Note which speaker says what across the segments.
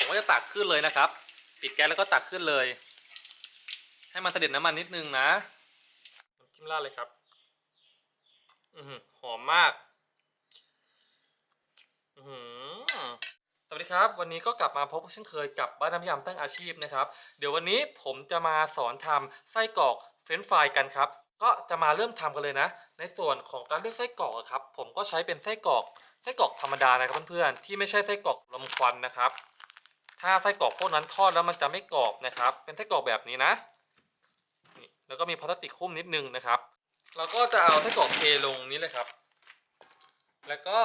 Speaker 1: ผมก็จะตักขึ้นเลยนะครับ ปิดแก๊สแล้วก็ตักขึ้นเลย ให้มันเสด็จน้ำมันนิดนึงนะน้ำจิ้มราดเลยครับ อือหอมมากอือสวัสดีครับ วันนี้ก็กลับมาพบเช่นเคยกับบ้านน้ำยำตั้งอาชีพนะครับ เดี๋ยววันนี้ผมจะมาสอนทำไส้กรอกเฟรนฟรายกันครับ ก็จะมาเริ่มทำกันเลยนะ ในส่วนของการเลือกไส้กรอกครับ ผมก็ใช้เป็นไส้กรอกไส้กรอกธรรมดานะครับเพื่อนๆที่ไม่ใช่ไส้กรอกลมควันนะครับ ถ้าไส้กรอกพวกนั้นทอดแล้วมันจะไม่กรอบนะครับ เป็นไส้กรอกแบบนี้นะนี่แล้วก็มีพลาสติกหุ้มนิดนึงนะครับ เราก็จะเอาไส้กรอกเทลงนี้เลยครับ แล้วก็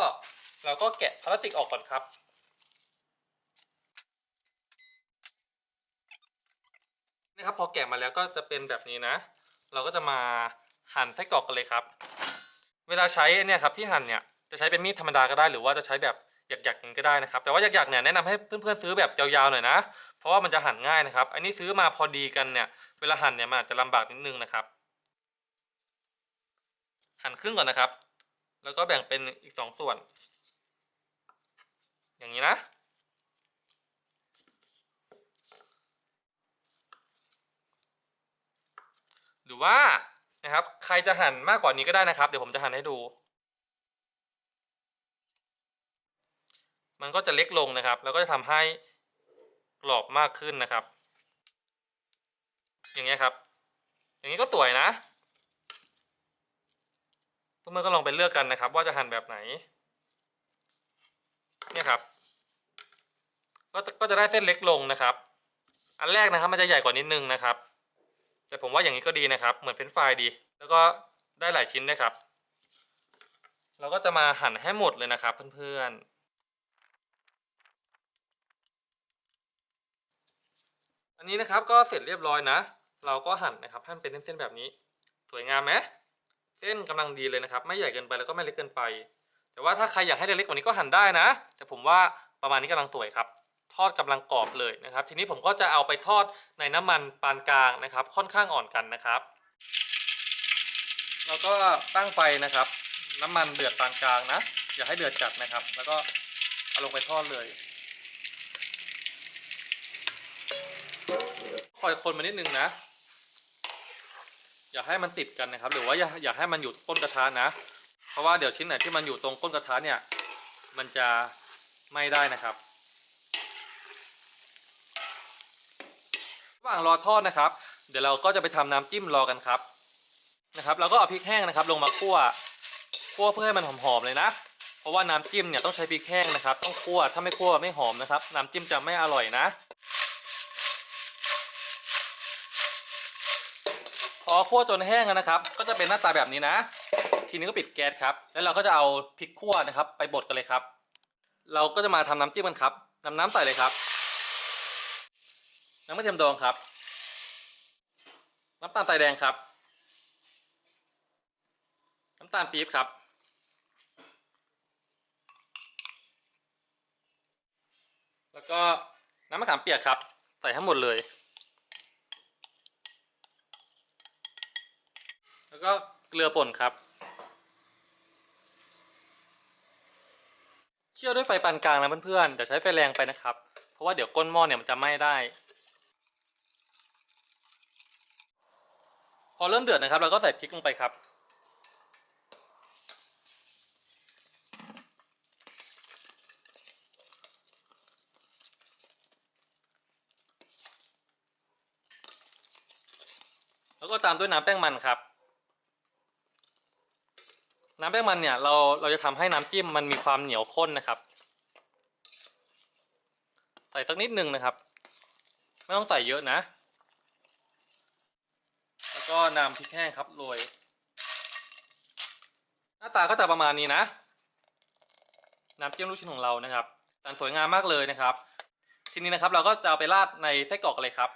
Speaker 1: เราก็แกะพลาสติกออกก่อนครับนะครับพอแกะมาแล้วก็จะเป็นแบบนี้นะ เราก็จะมาหั่นไส้กรอกกันเลยครับ เวลาใช้เนี่ยครับที่หั่นเนี่ยจะใช้เป็นมีดธรรมดาก็ได้หรือว่าจะใช้แบบ หยักๆอย่างนี้ก็ได้นะครับ แต่ว่าหยักๆเนี่ยแนะนำให้เพื่อนๆซื้อแบบยาวๆหน่อยนะ เพราะว่ามันจะหั่นง่ายนะครับ อันนี้ซื้อมาพอดีกันเนี่ย เวลาหั่นเนี่ยมันอาจจะลำบากนิดนึงนะครับ หั่นครึ่งก่อนนะครับ แล้วก็แบ่งเป็นอีกสองส่วน อย่างนี้นะหรือว่านะครับใครจะหั่นมากกว่านี้ก็ได้นะครับ เดี๋ยวผมจะหั่นให้ดู มันก็จะเล็กลงนะครับ แล้วก็จะทำให้กรอบมากขึ้นนะครับ อย่างเงี้ยครับ อย่างนี้ก็สวยนะเพื่อนๆก็ลองไปเลือกกันนะครับ ว่าจะหั่นแบบไหน เนี่ยครับ ก็จะก็จะได้เส้นเล็กลงนะครับ อันแรกนะครับ มันจะใหญ่กว่านิดนึงนะครับ แต่ผมว่าอย่างนี้ก็ดีนะครับ เหมือนเฟรนช์ฟดี แล้วก็ได้หลายชิ้นด้วยครับ เราก็จะมาหั่นให้หมดเลยนะครับ เพื่อนๆ นนี้นะครับก็เสร็จเรียบร้อยนะ เราก็หั่นนะครับให้มันเป็นเส้นๆแบบนี้ สวยงามไหมเส้นกำลังดีเลยนะครับ ไม่ใหญ่เกินไปแล้วก็ไม่เล็กเกินไป แต่ว่าถ้าใครอยากให้เล็กกว่านี้ก็หั่นได้นะ แต่ผมว่าประมาณนี้กำลังสวยครับ ทอดกำลังกรอบเลยนะครับ ทีนี้ผมก็จะเอาไปทอดในน้ำมันปานกลางนะครับ ค่อนข้างอ่อนกันนะครับเราก็ตั้งไฟนะครับ น้ำมันเดือดปานกลางนะอย่าให้เดือดจัดนะครับ แล้วก็เอาลงไปทอดเลย อยคนมานิดนึงนะ อย่าให้มันติดกันนะครับ หรือว่าอย่าอย่าให้มันอยู่ก้นกระทะนะ เพราะว่าเดี๋ยวชิ้นไหนที่มันอยู่ตรงก้นกระทะเนี่ย มันจะไม่ได้นะครับระหว่างรอทอดนะครับ เดี๋ยวเราก็จะไปทำน้ำจิ้มรอกันครับนะครับเราก็เอาพริกแห้งนะครับ ลงมาคั่วคั่วเพื่อให้มันหอมๆเลยนะ เพราะว่าน้ำจิ้มเนี่ยต้องใช้พริกแห้งนะครับ ต้องคั่วถ้าไม่คั่วไม่หอมนะครับ น้ำจิ้มจะไม่อร่อยนะ พอคั่วจนแห้งนะครับ ก็จะเป็นหน้าตาแบบนี้นะ ทีนี้ก็ปิดแก๊สครับ แล้วเราก็จะเอาพริกคั่วนะครับ ไปบดกันเลยครับ เราก็จะมาทำน้ำจิ้มกันครับนำน้ำใส่เลยครับ น้ำกระเทียมดองครับ น้ำตาลทรายแดงครับ น้ำตาลปี๊บครับ แล้วก็น้ำมะขามเปียกครับ ใส่ทั้งหมดเลย แล้ว ก็เกลือป่นครับ เคี่ยวด้วยไฟปานกลางนะเพื่อนๆเดี๋ยวใช้ไฟแรงไปนะครับ เพราะว่าเดี๋ยวก้นหม้อเนี่ยมันจะไหม้ได้ พอเริ่มเดือดนะครับ เราก็ใส่พริกลงไปครับแล้วก็ตามด้วยน้ำแป้งมันครับ น้ำแป้งมันเนี่ยเราเราจะทำให้น้ำจิ้มมันมีความเหนียวข้นนะครับ ใส่สักนิดหนึ่งนะครับ ไม่ต้องใส่เยอะนะ แล้วก็นำพริกแห้งครับโรยหน้าตาก็จะประมาณนี้นะ น้ำจิ้มลูกชิ้นของเรานะครับแต่สวยงามมากเลยนะครับ ทีนี้นะครับเราก็จะเอาไปราดในไส้กรอกเลยครับ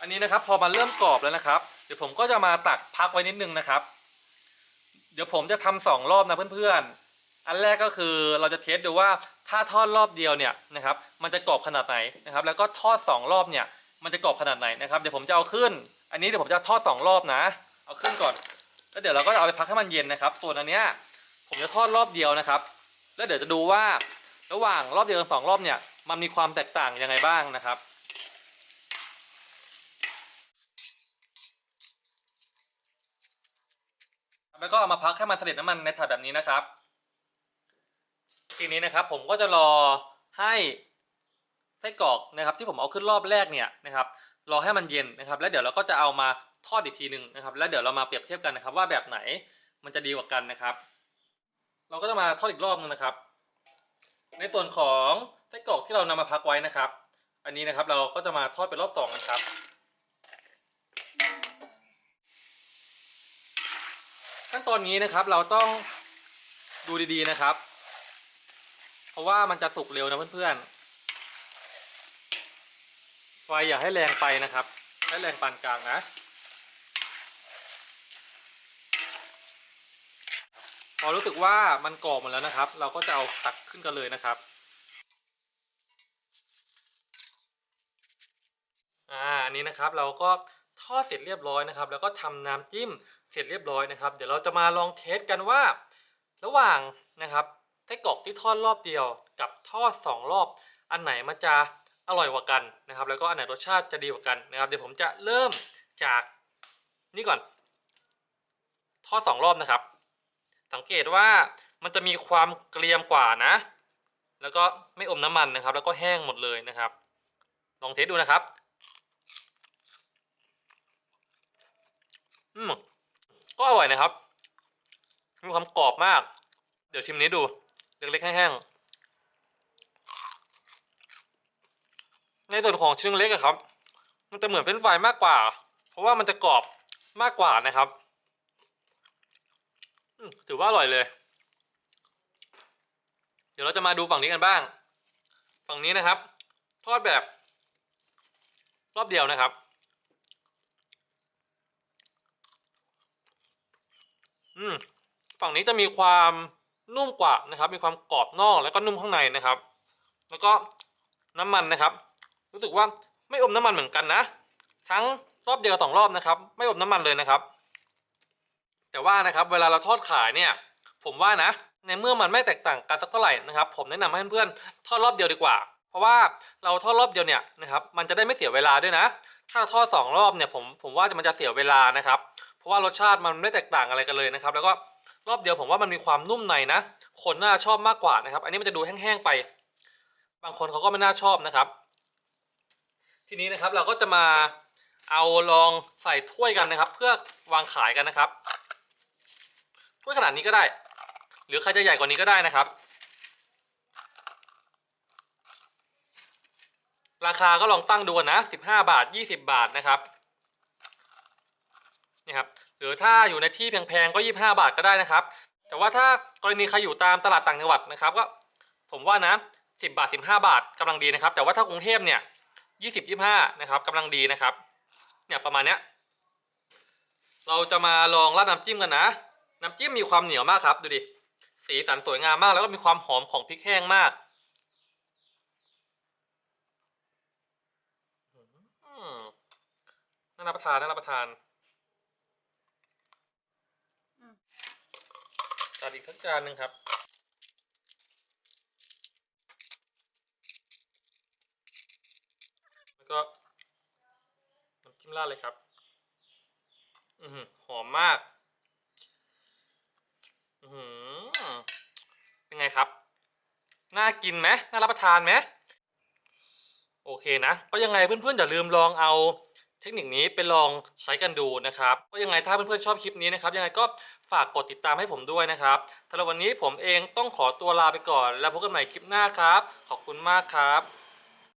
Speaker 1: อันนี้นะครับพอมันเริ่มกรอบแล้วนะครับ เดี๋ยวผมก็จะมาตักพักไว้นิดนึงนะครับ เดี๋ยวผมจะทำสองรอบนะเพื่อนๆ อันแรกก็คือเราจะเทสดูว่าถ้าทอดรอบเดียวเนี่ยนะครับมันจะกรอบขนาดไหนนะครับแล้วก็ทอดสองรอบเนี่ยมันจะกรอบขนาดไหนนะครับเดี๋ยวผมจะเอาขึ้น อันนี้เดี๋ยวผมจะทอดสองรอบนะ เอาขึ้นก่อน แล้วเดี๋ยวเราก็เอาไปพักให้มันเย็นนะครับส่วนอันเนี้ยผมจะทอดรอบเดียวนะครับ แล้วเดี๋ยวจะดูว่าระหว่างรอบเดียวกับสองรอบเนี่ยมันมีความแตกต่างยังไงบ้างนะครับ แล้วก็เอามาพักให้มันเสด็จน้ำมันในถาดแบบนี้นะครับ ทีนี้นะครับผมก็จะรอให้ไส้กรอกนะครับ ที่ผมเอาขึ้นรอบแรกเนี่ยนะครับ รอให้มันเย็นนะครับ แล้วเดี๋ยวเราก็จะเอามาทอดอีกทีหนึ่งนะครับ แล้วเดี๋ยวเรามาเปรียบเทียบกันนะครับ ว่าแบบไหนมันจะดีกว่ากันนะครับ เราก็จะมาทอดอีกรอบนึงนะครับ ในส่วนของไส้กรอกที่เรานำมาพักไว้นะครับ อันนี้นะครับเราก็จะมาทอดเป็นรอบสองนะครับ ขั้นตอนนี้นะครับเราต้องดูดีๆนะครับ เพราะว่ามันจะสุกเร็วนะเพื่อนๆ ไฟอย่าให้แรงไปนะครับ ให้แรงปานกลางนะ พอรู้สึกว่ามันกรอบหมดแล้วนะครับ เราก็จะเอาตักขึ้นกันเลยนะครับอ่าอันนี้นะครับเราก็ ทอดเสร็จเรียบร้อยนะครับ แล้วก็ทำน้ำจิ้มเสร็จเรียบร้อยนะครับ เดี๋ยวเราจะมาลองเทสกันว่า ระหว่างนะครับไส้กรอกที่ทอดรอบเดียว กับทอดสองรอบ อันไหนมันจะอร่อยกว่ากันนะครับ แล้วก็อันไหนรสชาติจะดีกว่ากันนะครับ เดี๋ยวผมจะเริ่มจากนี่ก่อน ทอดสองรอบนะครับ สังเกตว่ามันจะมีความเกรียมกว่านะ แล้วก็ไม่อมน้ำมันนะครับ แล้วก็แห้งหมดเลยนะครับ ลองเทสดูนะครับ อืมก็อร่อยนะครับ มีความกรอบมาก เดี๋ยวชิมนี้ดู เล็กๆแห้งๆ ในส่วนของชิ้นเล็กอะครับ มันจะเหมือนเฟรนฟรายมากกว่า เพราะว่ามันจะกรอบมากกว่านะครับ ถือว่าอร่อยเลย เดี๋ยวเราจะมาดูฝั่งนี้กันบ้าง ฝั่งนี้นะครับ ทอดแบบ รอบเดียวนะครับ อืมฝั่งนี้จะมีความนุ่มกว่านะครับ มีความกรอบนอกแล้วก็นุ่มข้างในนะครับ แล้วก็น้ำมันนะครับ รู้สึกว่าไม่อมน้ำมันเหมือนกันนะ ทั้งรอบเดียวสองรอบนะครับ ไม่อมน้ำมันเลยนะครับ แต่ว่านะครับเวลาเราทอดขายเนี่ย ผมว่านะ ในเมื่อมันไม่แตกต่างกันสักเท่าไหร่นะครับ ผมแนะนำให้เพื่อนๆทอดรอบเดียวดีกว่า เพราะว่าเราทอดรอบเดียวเนี่ยนะครับ มันจะได้ไม่เสียเวลาด้วยนะ ถ้าทอดสองรอบเนี่ยผมผมว่าจะมันจะเสียเวลานะครับ เพราะว่ารสชาติมันไม่แตกต่างอะไรกันเลยนะครับ แล้วก็รอบเดียวผมว่ามันมีความนุ่มในนะ คนน่าชอบมากกว่านะครับ อันนี้มันจะดูแห้งๆไป บางคนเขาก็ไม่น่าชอบนะครับ ทีนี้นะครับเราก็จะมาเอาลองใส่ถ้วยกันนะครับ เพื่อวางขายกันนะครับถ้วยขนาดนี้ก็ได้ หรือใครจะใหญ่กว่านี้ก็ได้นะครับ ราคาก็ลองตั้งดูนะ 15 บาท 20 บาทนะครับ นี่ครับหรือถ้าอยู่ในที่แพงๆก็ 25 บาทก็ได้นะครับ แต่ว่าถ้ากรณีใครอยู่ตามตลาดต่างจังหวัดนะครับก็ผมว่านะ10 บาท 15 บาทกำลังดีนะครับ แต่ว่าถ้ากรุงเทพเนี่ย20 25นะครับกำลังดีนะครับเนี่ยประมาณเนี้ยเราจะมาลองราดน้ำจิ้มกันนะน้ำจิ้มมีความเหนียวมากครับ ดูดิสีสันสวยงามมากแล้วก็มีความหอมของพริกแห้งมากน่ารับประทานน่ารับประทาน จัดอีกสักจานหนึ่งครับแล้วก็น้ำจิ้มราดเลยครับ อือหอมมากอือหือเป็นไงครับ น่ากินไหมน่ารับประทานไหมโอเคนะ ก็ยังไงเพื่อนๆอย่าลืมลองเอา เทคนิคนี้ไปลองใช้กันดูนะครับก็ยังไงถ้าเพื่อนๆชอบคลิปนี้นะครับยังไงก็ฝากกดติดตามให้ผมด้วยนะครับสำหรับวันนี้ผมเองต้องขอตัวลาไปก่อน แล้วพบกันใหม่คลิปหน้าครับ ขอบคุณมากครับ